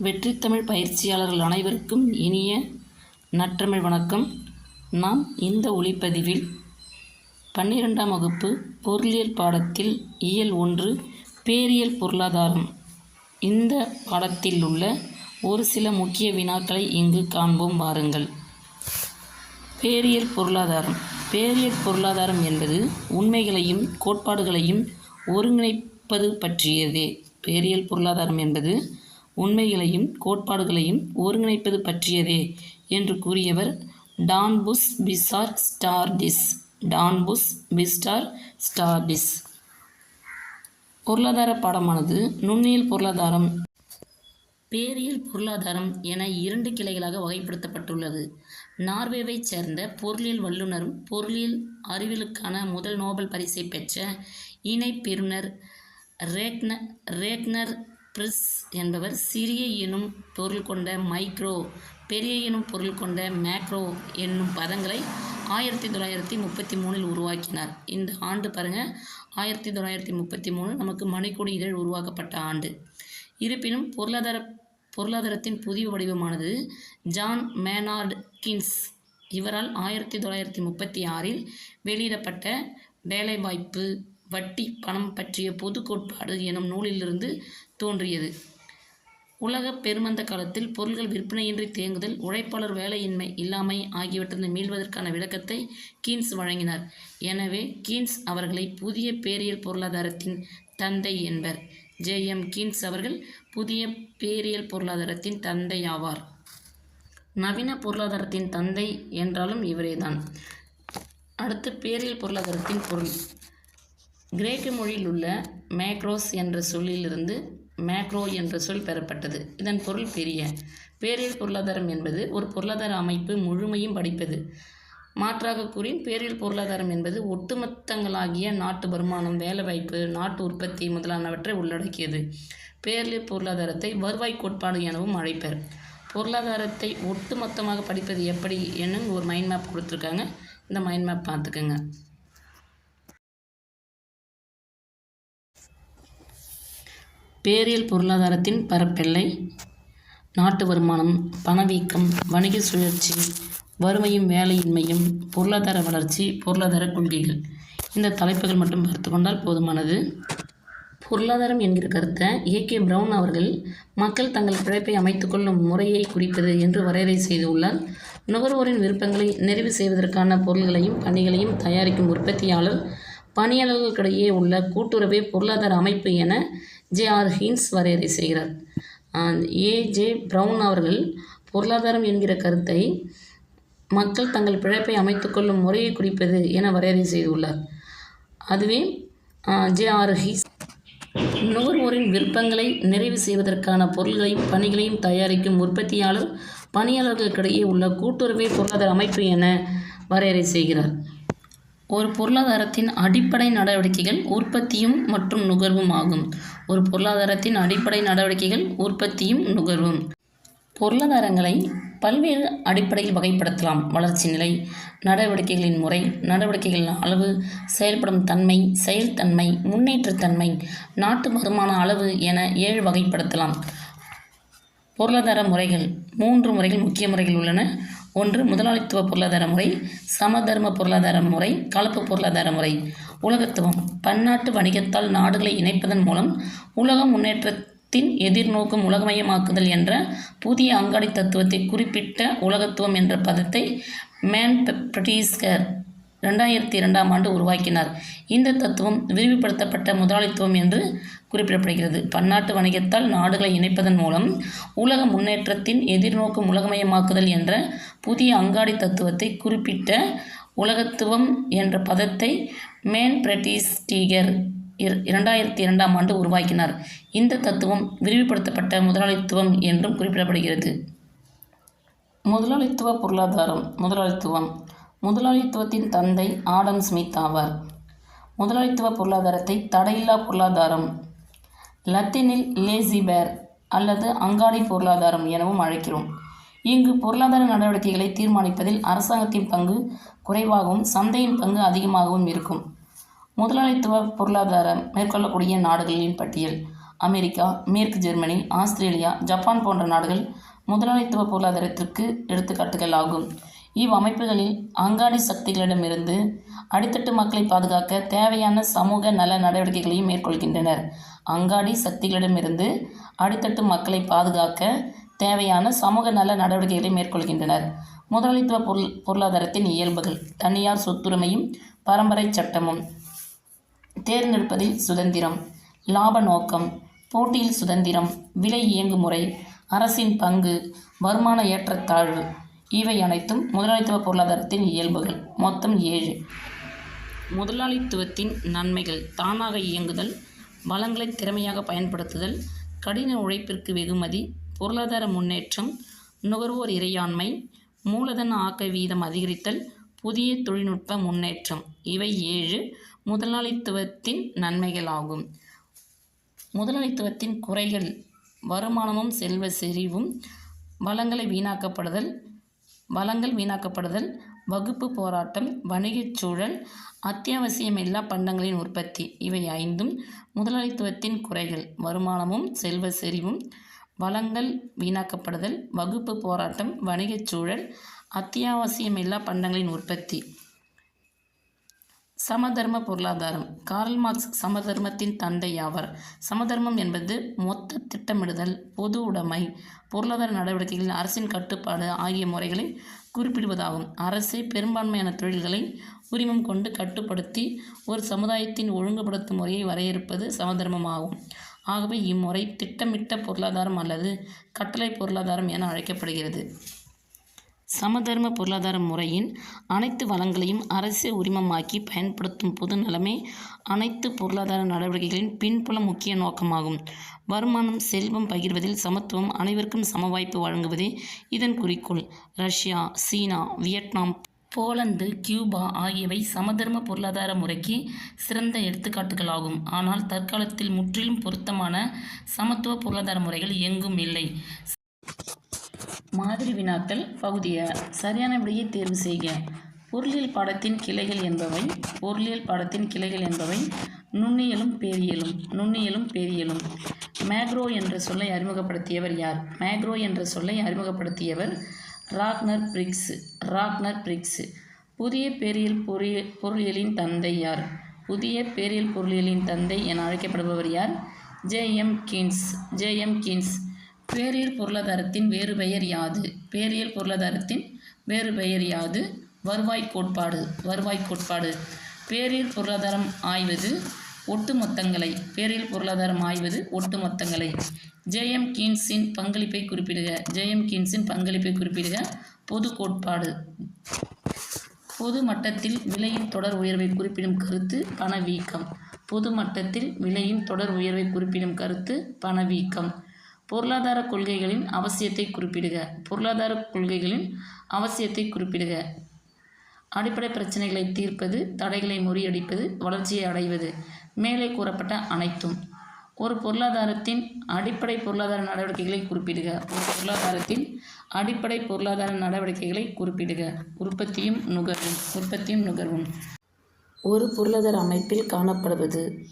வெற்றித்தமிழ் பயிற்சியாளர்கள் அனைவருக்கும் இனிய நற்றமிழ் வணக்கம். நாம் இந்த ஒளிப்பதிவில் பன்னிரெண்டாம் வகுப்பு பொருளியல் பாடத்தில் இயல் ஒன்று பேரியல் பொருளாதாரம். இந்த பாடத்தில் உள்ள ஒரு சில முக்கிய வினாக்களை இங்கு காண்போம் வாருங்கள். பேரியல் பொருளாதாரம். பேரியல் பொருளாதாரம் என்பது உண்மைகளையும் கோட்பாடுகளையும் ஒருங்கிணைப்பது பற்றியதே. பேரியல் பொருளாதாரம் என்பது உண்மைகளையும் கோட்பாடுகளையும் ஒருங்கிணைப்பது பற்றியதே என்று கூறியவர் டான்புஸ் பிசார் ஸ்டார்டிஸ். டான்புஸ் பிஸ்டார் ஸ்டார்டிஸ். பொருளாதார பாடமானது நுண்ணியல் பொருளாதாரம் பேரியல் பொருளாதாரம் என இரண்டு கிளைகளாக வகைப்படுத்தப்பட்டுள்ளது. நார்வேவைச் சேர்ந்த பொருளியல் வல்லுநரும் பொருளியல் அறிவியலுக்கான முதல் நோபல் பரிசை பெற்ற இணை பெறுநர் ரேக்ன ரேக்னர் பிரிஸ் என்பவர் சிறிய எனும் பொருள் கொண்ட மைக்ரோ பெரிய எனும் பொருள் கொண்ட மேக்ரோ என்னும் பதங்களை ஆயிரத்தி தொள்ளாயிரத்தி முப்பத்தி மூணில் உருவாக்கினார். இந்த ஆண்டு பாருங்கள் ஆயிரத்தி தொள்ளாயிரத்தி முப்பத்தி மூணு நமக்கு மணிக்கொடி இதழ் உருவாக்கப்பட்ட ஆண்டு. இருப்பினும் பொருளாதார பொருளாதாரத்தின் புதிய வடிவமானது ஜான் மேனார்டு கின்ஸ் இவரால் ஆயிரத்தி தொள்ளாயிரத்தி முப்பத்தி ஆறில் வெளியிடப்பட்ட வேலைவாய்ப்பு வட்டி பணம் பற்றிய பொது கோட்பாடு எனும் நூலிலிருந்து தோன்றியது. உலக பெருமந்த காலத்தில் பொருள்கள் விற்பனையின்றி தேங்குதல் உழைப்பாளர் வேலையின்மை இல்லாமை ஆகியவற்றிலிருந்து மீள்வதற்கான விளக்கத்தை கீன்ஸ் வழங்கினார். எனவே கீன்ஸ் அவர்களை புதிய பேரியல் பொருளாதாரத்தின் தந்தை என்பர். ஜே. எம். கீன்ஸ் அவர்கள் புதிய பேரியல் பொருளாதாரத்தின் தந்தை ஆவார். நவீன பொருளாதாரத்தின் தந்தை என்றாலும் இவரேதான். அடுத்து பேரியல் பொருளாதாரத்தின் பொருள். கிரேக்க மொழியில் உள்ள மேக்ரோஸ் என்ற சொல்லிலிருந்து மேக்ரோ என்ற சொல் பெறப்பட்டது. இதன் பொருள் பெரிய. பேரியல் பொருளாதாரம் என்பது ஒரு பொருளாதார அமைப்பு முழுமையும் படிப்பது. மாற்றாக கூறி பேரியல் பொருளாதாரம் என்பது ஒட்டுமொத்தங்களாகிய நாட்டு வருமானம் வேலைவாய்ப்பு நாட்டு உற்பத்தி முதலானவற்றை உள்ளடக்கியது. பேரியல் பொருளாதாரத்தை வருவாய் கோட்பாடு எனவும் அழைப்பர். பொருளாதாரத்தை ஒட்டுமொத்தமாக படிப்பது எப்படி என்னும் ஒரு மைண்ட் மேப் கொடுத்துருக்காங்க. இந்த மைண்ட் மேப் பார்த்துக்கோங்க. பேரியல் பொருளாதாரத்தின் பரப்பெல்லை நாட்டு வருமானம் பணவீக்கம் வணிக சுழற்சி வறுமையும் வேலையின்மையும் பொருளாதார வளர்ச்சி பொருளாதார கொள்கைகள். இந்த தலைப்புகள் மட்டும் பார்த்து கொண்டால் போதுமானது. பொருளாதாரம் என்கிற கருத்தை ஏ கே பிரவுன் அவர்கள் மக்கள் தங்கள் பிழைப்பை அமைத்துக்கொள்ளும் முறையை குறிப்பது என்று வரையறை செய்துள்ளார் நுகர்வோரின் விருப்பங்களை நிறைவு செய்வதற்கான பொருள்களையும் பணிகளையும் தயாரிக்கும் உற்பத்தியாளர் பணியாளர்களுக்கிடையே உள்ள கூட்டுறவே பொருளாதார அமைப்பு என ஜே ஆர் ஹீன்ஸ் வரையறை செய்கிறார். ஏ ஜே பிரவுன் அவர்கள் பொருளாதாரம் என்கிற கருத்தை மக்கள் தங்கள் பிழைப்பை அமைத்துக்கொள்ளும் முறையை குறிப்பது என வரையறை செய்துள்ளார். அதுவே ஜே ஆர் ஹீஸ் நுகர்வோரின் விருப்பங்களை நிறைவு செய்வதற்கான பொருள்களையும் பணிகளையும் தயாரிக்கும் உற்பத்தியாளர் பணியாளர்களுக்கிடையே உள்ள கூட்டுறவே பொருளாதார அமைப்பு என வரையறை செய்கிறார். ஒரு பொருளாதாரத்தின் அடிப்படை நடவடிக்கைகள் உற்பத்தியும் மற்றும் நுகர்வும் ஆகும். ஒரு பொருளாதாரத்தின் அடிப்படை நடவடிக்கைகள் உற்பத்தியும் நுகர்வும். பொருளாதாரங்களை பல்வேறு அடிப்படையில் வகைப்படுத்தலாம். வளர்ச்சி நிலை நடவடிக்கைகளின் முறை நடவடிக்கைகளின் அளவு செயல்படும் தன்மை செயல்தன்மை முன்னேற்றத்தன்மை நாட்டு வருமான அளவு என ஏழு வகைப்படுத்தலாம். பொருளாதார முறைகள் மூன்று முறைகள் முக்கிய முறைகள் உள்ளன. ஒன்று முதலாளித்துவ பொருளாதார முறை சமதர்ம பொருளாதார முறை கலப்பு பொருளாதார முறை. உலகத்துவம். பன்னாட்டு வணிகத்தால் நாடுகளை இணைப்பதன் மூலம் உலக முன்னேற்றத்தின் எதிர்நோக்கும் உலகமயமாக்குதல் என்ற புதிய அங்காடி தத்துவத்தை குறிப்பிட்ட உலகத்துவம் என்ற பதத்தை மேன் பிரிட்டிஸ்கர் ரெண்டாயிரத்தி இரண்டாம் ஆண்டு உருவாக்கினார். இந்த தத்துவம் விரிவுபடுத்தப்பட்ட முதலாளித்துவம் என்று குறிப்பிடப்படுகிறது. பன்னாட்டு வணிகத்தால் நாடுகளை இணைப்பதன் மூலம் உலக முன்னேற்றத்தின் எதிர்நோக்கும் உலகமயமாக்குதல் என்ற புதிய அங்காடி தத்துவத்தை குறிப்பிட்ட உலகத்துவம் என்ற பதத்தை மேன் பிரட்டிஸ்டீகர் இரண்டாயிரத்தி இரண்டாம் ஆண்டு உருவாக்கினார். இந்த தத்துவம் விரிவுபடுத்தப்பட்ட முதலாளித்துவம் என்றும் குறிப்பிடப்படுகிறது. முதலாளித்துவ பொருளாதாரம் முதலாளித்துவம் முதலாளித்துவத்தின் தந்தை ஆடம் ஸ்மித் ஆவார். முதலாளித்துவ பொருளாதாரத்தை தடையில்லா பொருளாதாரம் லத்தீனில் லேசிபேர் அல்லது அங்காடி பொருளாதாரம் எனவும் அழைக்கிறோம். இங்கு பொருளாதார நடவடிக்கைகளை தீர்மானிப்பதில் அரசாங்கத்தின் பங்கு குறைவாகவும் சந்தையின் பங்கு அதிகமாகவும் இருக்கும். முதலாளித்துவ பொருளாதாரம் மேற்கொள்ளக்கூடிய நாடுகளின் பட்டியல் அமெரிக்கா மேற்கு ஜெர்மனி ஆஸ்திரேலியா ஜப்பான் போன்ற நாடுகள் முதலாளித்துவ பொருளாதாரத்திற்கு எடுத்துக்காட்டுகள் ஆகும். இவ்வமைப்புகளில் அங்காடி சக்திகளிடமிருந்து அடித்தட்டு மக்களை பாதுகாக்க தேவையான சமூக நல நடவடிக்கைகளையும் மேற்கொள்கின்றனர். அங்காடி சக்திகளிடமிருந்து அடித்தட்டு மக்களை பாதுகாக்க தேவையான சமூக நல நடவடிக்கைகளை மேற்கொள்கின்றனர். முதலாளித்துவ பொருள் பொருளாதாரத்தின் இயல்புகள் தனியார் சொத்துரிமையும் பரம்பரை சட்டமும். தேர்ந்தெடுப்பதில் சுதந்திரம் லாப நோக்கம் போட்டியில் சுதந்திரம் விலை இயங்குமுறை அரசின் பங்கு வருமான ஏற்றத்தாழ்வு இவை அனைத்தும் முதலாளித்துவ பொருளாதாரத்தின் இயல்புகள். மொத்தம் ஏழு. முதலாளித்துவத்தின் நன்மைகள் தானாக இயங்குதல் வளங்களை திறமையாக பயன்படுத்துதல் கடின உழைப்பிற்கு வெகுமதி பொருளாதார முன்னேற்றம் நுகர்வோர் இறையாண்மை மூலதன ஆக்க வீதம் அதிகரித்தல் புதிய தொழில்நுட்ப முன்னேற்றம். இவை ஏழு முதலாளித்துவத்தின் நன்மைகளாகும். முதலாளித்துவத்தின் குறைகள் வருமானமும் செல்வ செறிவும் வளங்களை வீணாக்கப்படுதல் வளங்கள் வீணாக்கப்படுதல் வகுப்பு போராட்டம் வணிகச் சூழல் அத்தியாவசியமில்லா பண்டங்களின் உற்பத்தி இவை ஐந்தும் முதலாளித்துவத்தின் குறைகள். வருமானமும் செல்வ செறிவும் வளங்கள் வீணாக்கப்படுதல் வகுப்பு போராட்டம் வணிகச் சூழல் அத்தியாவசியமில்லா பண்டங்களின் உற்பத்தி. சமதர்ம பொருளாதாரம். கார்ல் மார்க்ஸ் சமதர்மத்தின் தந்தை ஆவார் சமதர்மம் என்பது மொத்த திட்டமிடுதல் பொது உடைமை பொருளாதார நடவடிக்கைகளில் அரசின் கட்டுப்பாடு ஆகிய முறைகளை குறிப்பிடுவதாகும். அரசே பெரும்பான்மையான தொழில்களை உரிமம் கொண்டு கட்டுப்படுத்தி ஒரு சமுதாயத்தின் ஒழுங்குபடுத்தும் முறையை வரையறுப்பது சமதர்மமாகும். ஆகவே இம்முறை திட்டமிட்ட பொருளாதாரம் அல்லது கட்டளை பொருளாதாரம் என அழைக்கப்படுகிறது. சமதர்ம பொருளாதார முறையின் அனைத்து வளங்களையும் அரசே உரிமமாக்கி பயன்படுத்தும் பொது நலமே அனைத்து பொருளாதார நடவடிக்கைகளின் பின்புல முக்கிய நோக்கமாகும். வருமானம் செல்வம் பகிர்வதில் சமத்துவம் அனைவருக்கும் சம வாய்ப்பு வழங்குவதே இதன் குறிக்கோள். Russia China Vietnam Poland Cuba ஆகியவை சமதர்ம பொருளாதார முறைக்கு சிறந்த எடுத்துக்காட்டுகளாகும். ஆனால் தற்காலத்தில் முற்றிலும் பொருத்தமான சமத்துவ பொருளாதார முறைகள் எங்கும் இல்லை. மாதிரி வினாக்கள் பகுதியை சரியான விடையை தேர்வு செய்க. பொருளியல் பாடத்தின் கிளைகள் என்பவை பொருளியல் பாடத்தின் கிளைகள் என்பவை நுண்ணியலும் பேரியலும் நுண்ணியலும் பேரியலும். மேக்ரோ என்ற சொல்லை அறிமுகப்படுத்தியவர் யார்? மேக்ரோ என்ற சொல்லை அறிமுகப்படுத்தியவர் ராக்னர் பிரிக்ஸ் ராக்னர் பிரிக்ஸ். புதிய பேரியல் பொறிய பொருளியலின் தந்தை யார்? புதிய பேரியல் பொருளியலின் தந்தை என அழைக்கப்படுபவர் யார்? J M Keynes J M Keynes. Ferial பொருளாதாரத்தின் வேறு பெயர் யாது? பேரியல் பொருளாதாரத்தின் வேறு பெயர் யாது? வருவாய் கோட்பாடு வருவாய் கோட்பாடு. பேரியல் பொருளாதாரம் ஆய்வது ஒட்டுமொத்தங்களை பேரியல் பொருளாதாரம் ஆய்வது ஒட்டுமொத்தங்களை. ஜேஎம் கீன்ஸின் பங்களிப்பை குறிப்பிடுக ஜேஎம் கீன்ஸின் பங்களிப்பை குறிப்பிடுக. பொது கோட்பாடு. பொது மட்டத்தில் விலையின் தொடர் உயர்வை குறிப்பிடும் கருத்து பணவீக்கம். பொது மட்டத்தில் விலையின் தொடர் உயர்வை குறிப்பிடும் கருத்து பணவீக்கம். பொருளாதார கொள்கைகளின் அவசியத்தை குறிப்பிடுக. பொருளாதார கொள்கைகளின் அவசியத்தை குறிப்பிடுக. அடிப்படை பிரச்சனைகளை தீர்ப்பது தடைகளை முறியடிப்பது வளர்ச்சியை அடைவது. மேலே கூறப்பட்ட அனைத்தும். ஒரு பொருளாதாரத்தின் அடிப்படை பொருளாதார நடவடிக்கைகளை குறிப்பிடுக. ஒரு பொருளாதாரத்தின் அடிப்படை பொருளாதார நடவடிக்கைகளை குறிப்பிடுக. உற்பத்தியும் நுகர்வும். உற்பத்தியும் நுகர்வும். ஒரு பொருளாதார அமைப்பில் காணப்படுவது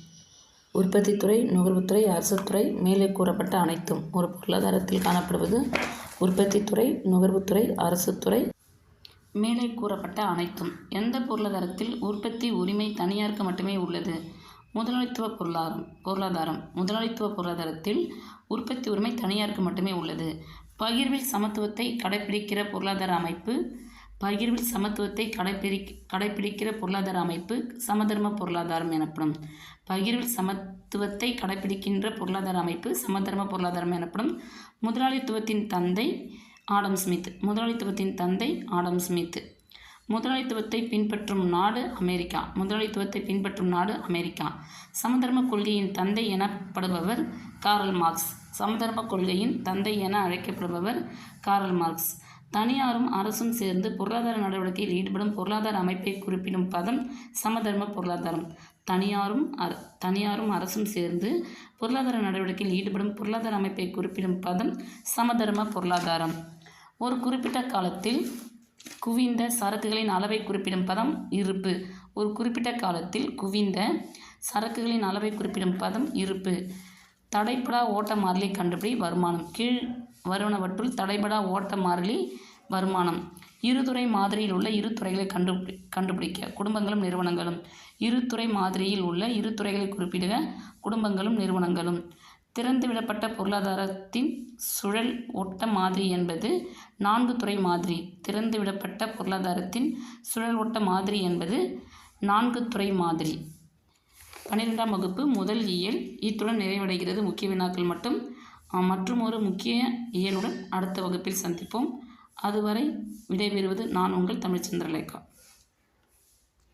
உற்பத்தித்துறை நுகர்வுத்துறை அரசுத்துறை மேலே கூறப்பட்ட அனைத்தும் ஒரு பொருளாதாரத்தில் காணப்படுவது உற்பத்தித்துறை நுகர்வுத்துறை அரசுத்துறை மேலே கூறப்பட்ட அனைத்தும் எந்த பொருளாதாரத்தில் உற்பத்தி உரிமை தனியாருக்கு மட்டுமே உள்ளது? முதலாளித்துவ பொருளாதாரம் பொருளாதாரம் முதலாளித்துவ பொருளாதாரத்தில் உற்பத்தி உரிமை தனியாருக்கு மட்டுமே உள்ளது. பகிர்வில் சமத்துவத்தை கடைப்பிடிக்கிற பொருளாதார அமைப்பு பகிர்வில் சமத்துவத்தை கடைப்பிடி கடைப்பிடிக்கிற பொருளாதார அமைப்பு சமதர்ம பொருளாதாரம் எனப்படும். பகிர்வில் சமத்துவத்தை கடைப்பிடிக்கின்ற பொருளாதார அமைப்பு சமதர்ம பொருளாதாரம் எனப்படும். முதலாளித்துவத்தின் தந்தை ஆடம் ஸ்மித். முதலாளித்துவத்தின் தந்தை ஆடம் ஸ்மித். முதலாளித்துவத்தை பின்பற்றும் நாடு அமெரிக்கா. முதலாளித்துவத்தை பின்பற்றும் நாடு அமெரிக்கா. சமதர்ம கொள்கையின் தந்தை எனப்படுபவர் காரல் மார்க்ஸ். சமதர்ம கொள்கையின் தந்தை என அழைக்கப்படுபவர் காரல் மார்க்ஸ். தனியாரும் அரசும் சேர்ந்து பொருளாதார நடவடிக்கையில் ஈடுபடும் பொருளாதார அமைப்பை குறிப்பிடும் பதம் சமதர்ம பொருளாதாரம். தனியாரும் அர தனியாரும் அரசும் சேர்ந்து பொருளாதார நடவடிக்கையில் ஈடுபடும் பொருளாதார அமைப்பை குறிப்பிடும் பதம் சமதர்ம பொருளாதாரம். ஒரு குறிப்பிட்ட காலத்தில் குவிந்த சரக்குகளின் அளவை குறிப்பிடும் பதம் இருப்பு. ஒரு குறிப்பிட்ட காலத்தில் குவிந்த சரக்குகளின் அளவை குறிப்பிடும் பதம் இருப்பு. தடைப்படா ஓட்ட மாறிலி கண்டுபிடி வருமானம். கீழ் வருவனவற்றுள் தடைபடா ஓட்ட மாறிலி வருமானம். இருதுறை மாதிரியில் உள்ள இரு துறைகளை கண்டுபிடி கண்டுபிடிக்க. குடும்பங்களும் நிறுவனங்களும். இருதுறை மாதிரியில் உள்ள இரு துறைகளை குறிப்பிடுக. குடும்பங்களும் நிறுவனங்களும். திறந்துவிடப்பட்ட பொருளாதாரத்தின் சுழல் ஓட்ட மாதிரி என்பது நான்கு துறை மாதிரி. திறந்துவிடப்பட்ட பொருளாதாரத்தின் சுழல் ஓட்ட மாதிரி என்பது நான்கு துறை மாதிரி. பன்னிரெண்டாம் வகுப்பு முதல் இயல். இத்துடன் நிறைவடைகிறது. முக்கிய வினாக்கள் மட்டும். மற்றும் ஒரு முக்கிய இயலுடன் அடுத்த வகுப்பில் சந்திப்போம். அதுவரை விடைபெறுவது நான் உங்கள் தமிழ்ச்சந்திரலேகா